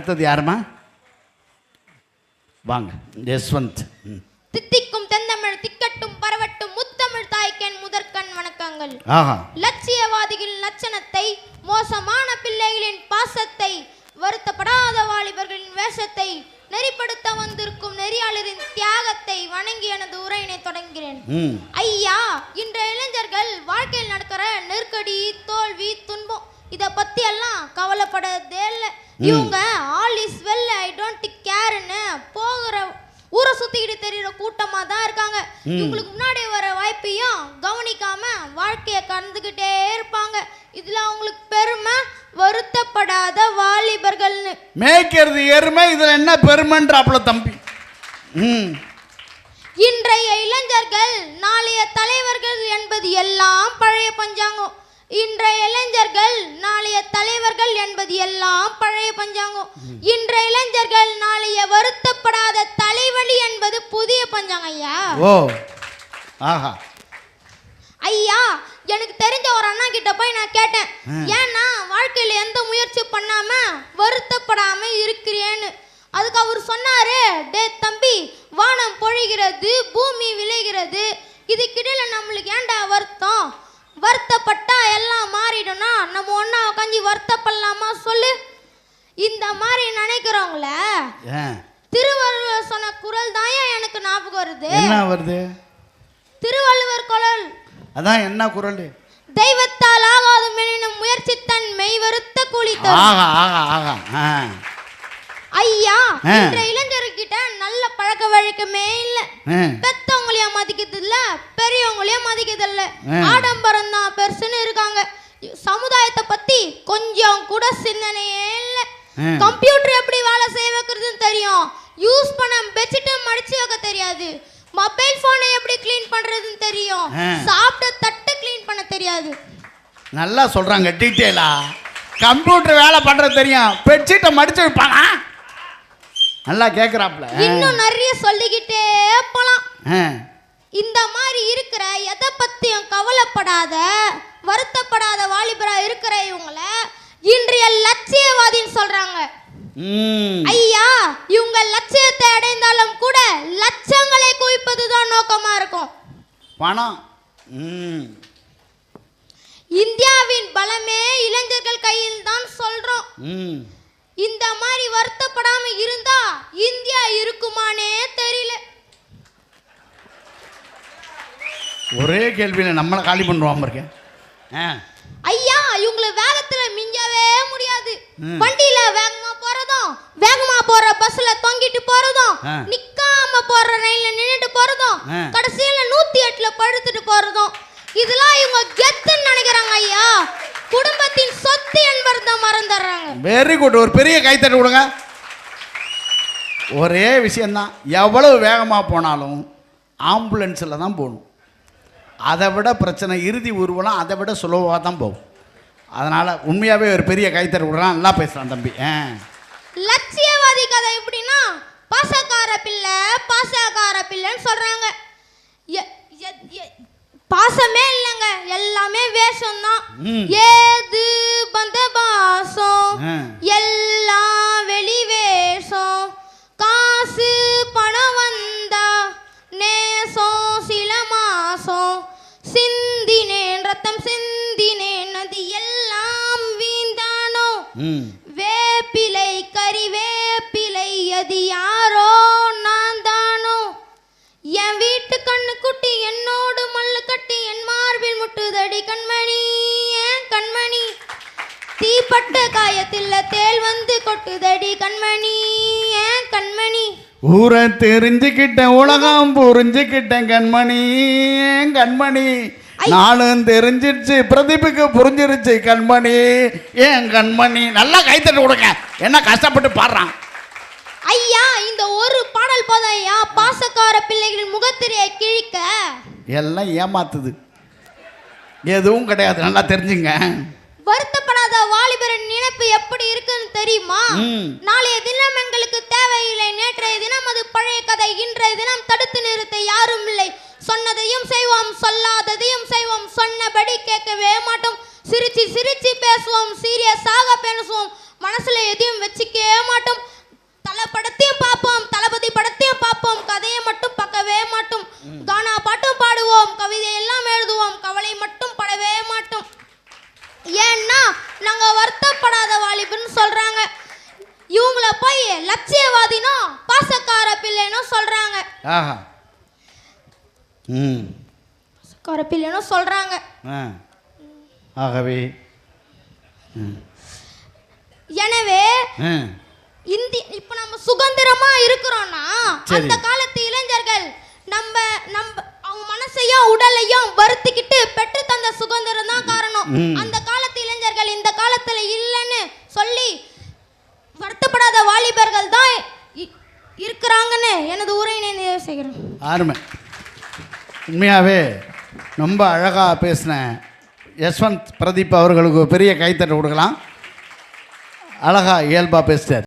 அடுத்தது யாருமா வாங்க யஸ்வந்த். தித்திக்கும் தெந்தமிழ் திக்கட்டும் பரவட்டும் முத்தமிழ் தாய்க்கென் முதற்கண் வணக்கங்கள். ஆஹா. லட்சியவாதிகளின் லட்சணத்தை மோசமான பிள்ளைகளின் பாசத்தை வருத்தப்படாத வாலிபர்களின் வேஷத்தை நெறிப்படுத்த வந்திருக்கும் நெறியாளரின் தியாகத்தை வணங்கி எனது உரையினை தொடங்குகிறேன். ஐயா இன்றைய இளைஞர்கள் வாழ்க்கையில் நடக்கிற நெருக்கடி தோல்வி துன்பம் இத பத்தி எல்லாம் கவலைப்படதே இல்ல இவங்க all is well I don't கேர்னு போகிற ஊரை சுத்திக்கிட்டு தெரியுற கூட்டமா தான் இருக்காங்க. இவங்களுக்கு முன்னாடி வர வாய்ப்பையும் கவனிக்காம வாழ்க்கைய கடந்துகிட்டே இருப்பாங்க. இதுல அவங்களுக்கு பெருமை வருத்தப்படாத வாலிபர்கள்னு. மேய்க்கிறது எருமை இதில் என்ன பெருமைன்றாப்புல தம்பி. ம். இன்றைய இளைஞர்கள் நாளைய தலைவர்கள் என்பது எல்லாம் பழைய பஞ்சாங்கம். இன்றைய இளைஞர்கள் நாளைய தலைவர்கள் என்பது எல்லாம் பழைய பஞ்சாங்கம். இன்றைய இளைஞர்கள் நாளைய வருத்தப்படாத தலைவலி என்பது புதிய பஞ்சாங்கம் ஐயா. ஓ. ஆஹா. ஐயா எனக்கு தெரிஞ்ச ஒரு அண்ணா கிட்ட போய் நான் கேட்டேன். ஏன்னா வாழ்க்கையில எந்த முயற்சி பண்ணாம வருத்தப்படாம இருக்கிறேன்னு. அதுக்கு அவர் சொன்னாரு டே தம்பி வானம் பொழிகிறது பூமி விளைகிறது. இதுக்கிடையில நம்மளுக்கு ஏன்டா மாறிடும்னா நம்ம ஒண்ணா உட்காந்து வருத்தப்படலாமா சொல்லு? இந்த மாதிரி நினைக்கிறவங்கள திருவள்ளுவர் சொன்ன குரல் தான் எனக்கு ஞாபகம் வருது? என்ன வருது? திருவள்ளுவர் குரல். அதான் என்ன குரல்? தெய்வத்தால் ஆகாது எனினும் முயற்சி தன் மெய் வருத்த கூலி ஐயா. இந்த இளைஞர்கிட்ட நல்ல பழக்க வழக்கமே இல்ல. பெத்தவங்களையும் மதிக்கிறது இல்ல பெரியவங்களையும் மதிக்கிறது இல்ல. ஆடம்பரம் தான் பெருசுன்னு இருக்காங்க. சமுதாயத்தை பத்தி கொஞ்சம் கூட சிந்தனையே இல்ல. கம்ப்யூட்டர் எப்படி வேலை செய்ய வைக்கிறதுன்னு தெரியும். யூஸ் பண்ண பெட்ஷீட்டை மடிச்சு வைக்க தெரியாது. மொபைல் போனை எப்படி க்ளீன் பண்றதுன்னு தெரியும். சாப்பிட்ட தட்டு க்ளீன் பண்ண தெரியாது. நல்லா சொல்கிறாங்க டீட்டெயிலா கம்ப்யூட்டர் வேலை பண்ணுறது தெரியும். பெட்ஷீட்டை மடிச்சு வைப்பானா? நல்லா கேட்குறாப்புல இன்னும் நிறைய சொல்லிக்கிட்டே போலாம். இந்த மாதிரி இருக்கிற எதை பத்தியும் கவலைப்படாத. வருத்தப்படாத வாலிபரா இருக்கிற இவங்கள இன்றைய லட்சியவாதின்னு சொல்றாங்க. ஐயா இவங்க லட்சியத்தை அடைந்தாலும் கூட லட்சங்களை குவிப்பதுதான் நோக்கமா இருக்கும். பணம். இந்தியாவின் பலமே இளைஞர்கள் கையில் தான் சொல்றோம். ம். இந்த மாதிரி வருத்தப்படாம இருந்தா இந்தியா இருக்குமானே தெரியல. ஒரே கேள்வியில் நம்மளை காலி பண்ணுவாம இருக்கேன் ஐயா இவங்கள வேகத்துல மிஞ்சவே முடியாது. வண்டியில வேகமா போறதும் வேகமா போற பஸ்ல தொங்கிட்டு போறதும். நிக்காம போற ரயில்ல நின்னுட்டு போறதும். கடைசியில நூத்தி எட்டுல படுத்துட்டு போறதும் இதெல்லாம் இவங்க கெத்துன்னு நினைக்கிறாங்க ஐயா. குடும்பத்தின் சொத்து என்பதை மறந்துடுறாங்க. வெரி குட் ஒரு பெரிய கைத்தட்டு கொடுங்க. ஒரே விஷயந்தான் எவ்வளவு வேகமாக போனாலும் ஆம்புலன்ஸில் தான் போகணும். அதை விட பிரச்சனை இறுதி ஊர்வலம் அதை விட சுலபமாக தான் போகும். அதனால் உண்மையாகவே ஒரு பெரிய கைத்தட்டு கொடுக்குறான் நல்லா பேசுகிறான் தம்பி. ஆ. லட்சியவாதி கதை எப்படின்னா பாசக்கார பிள்ளை பாசக்கார பிள்ளைன்னு எ- பாசமே இல்லைங்க எல்லாமே வேஷம்தான். ம். ஏது சிந்தினேன் ரத்தம் சிந்தினேன் அது எல்லாம் வீந்தானோ வேப்பிலை கறி வேப்பிலை அது யாரோ? நான் தானோ என் வீட்டு கண்ணு குட்டி என்னோடு மல்லு கட்டி என் மார்பில் முட்டுதடி கண்மணி ஏன் கண்மணி? தீப்பட்ட காயத்தில் தேள் வந்து கொட்டுதடி கண்மணி ஏன் கண்மணி? ஊரை தெரிஞ்சுக்கிட்டேன் உலகம் புரிஞ்சுக்கிட்டேன் கண்மணி கண்மணி? நானும் தெரிஞ்சிருச்சு பிரதீப்புக்கு புரிஞ்சிருச்சு கண்மணி ஏன் கண்மணி? நல்லா கைத்தட்டு கொடுங்க. என்ன கஷ்டப்பட்டு பாடுறான். ஐயா இந்த ஒரு பாடல் போதும் ஐயா. பாசக்கார பிள்ளைகளின் முகத்திரையை கிழிக்க. எல்லாம் ஏமாத்துது. எதுவும் கிடையாது. நல்லா தெரிஞ்சுங்க. வருத்தப்படாத வாலிபரின் நினைப்பு எப்படி இருக்குன்னு தெரியுமா. நாளைய தினம் எங்களுக்கு தேவையில்லை. நேற்றைய தினம் அது பழைய கதை. இன்றைய தினம் தடுத்து நிறுத்த யாரும் இல்லை. செய்வோம் சொல்லாததையும் செய்வோம். சொன்னபடி கேட்கவே மாட்டோம். சிரிச்சு சிரிச்சு பேசுவோம். சீரியஸாக பேசுவோம். மனசுல எதையும் வச்சுக்கவே மாட்டோம். தலை படத்தையும் பார்ப்போம் தளபதி படத்தையும் பார்ப்போம். கதையை மட்டும் பார்க்கவே மாட்டோம். கானா பாட்டும் பாடுவோம். கவிதை எல்லாம் எழுதுவோம். கவலை மட்டும் படவே மாட்டோம். ஏன்னா நாங்க வருத்தப்படாத வாலிபர்னு சொல்றாங்க. இவங்கள போய் லட்சியவாதினோ பாசக்கார பிள்ளைன்னு சொல்றாங்க. ஆஹா. ம். சொல்றாங்க. ஆ. ஆகவே எனவே இந்தி இப்ப நம்ம சுதந்திரமா இருக்கிறோம்னா. அந்த காலத்து இளைஞர்கள் நம்ம நம்ம அவங்க மனசையும் உடலையும் வருத்திக்கிட்டு பெற்று தந்த சுதந்திரம் தான் காரணம். அந்த காலத்து இளைஞர்கள் இந்த காலத்துல இல்லைன்னு சொல்லி வருத்தப்படாத வாலிபர்கள் தான் இருக்கிறாங்கன்னு எனது உரையினை நிறைவு செய்கிறேன். அருமை உண்மையாகவே ரொம்ப அழகாக பேசின யஸ்வந்த் பிரதீப் அவர்களுக்கு பெரிய கைத்தட்டு கொடுக்கலாம். அழகாக இயல்பாக பேசிட்டார்.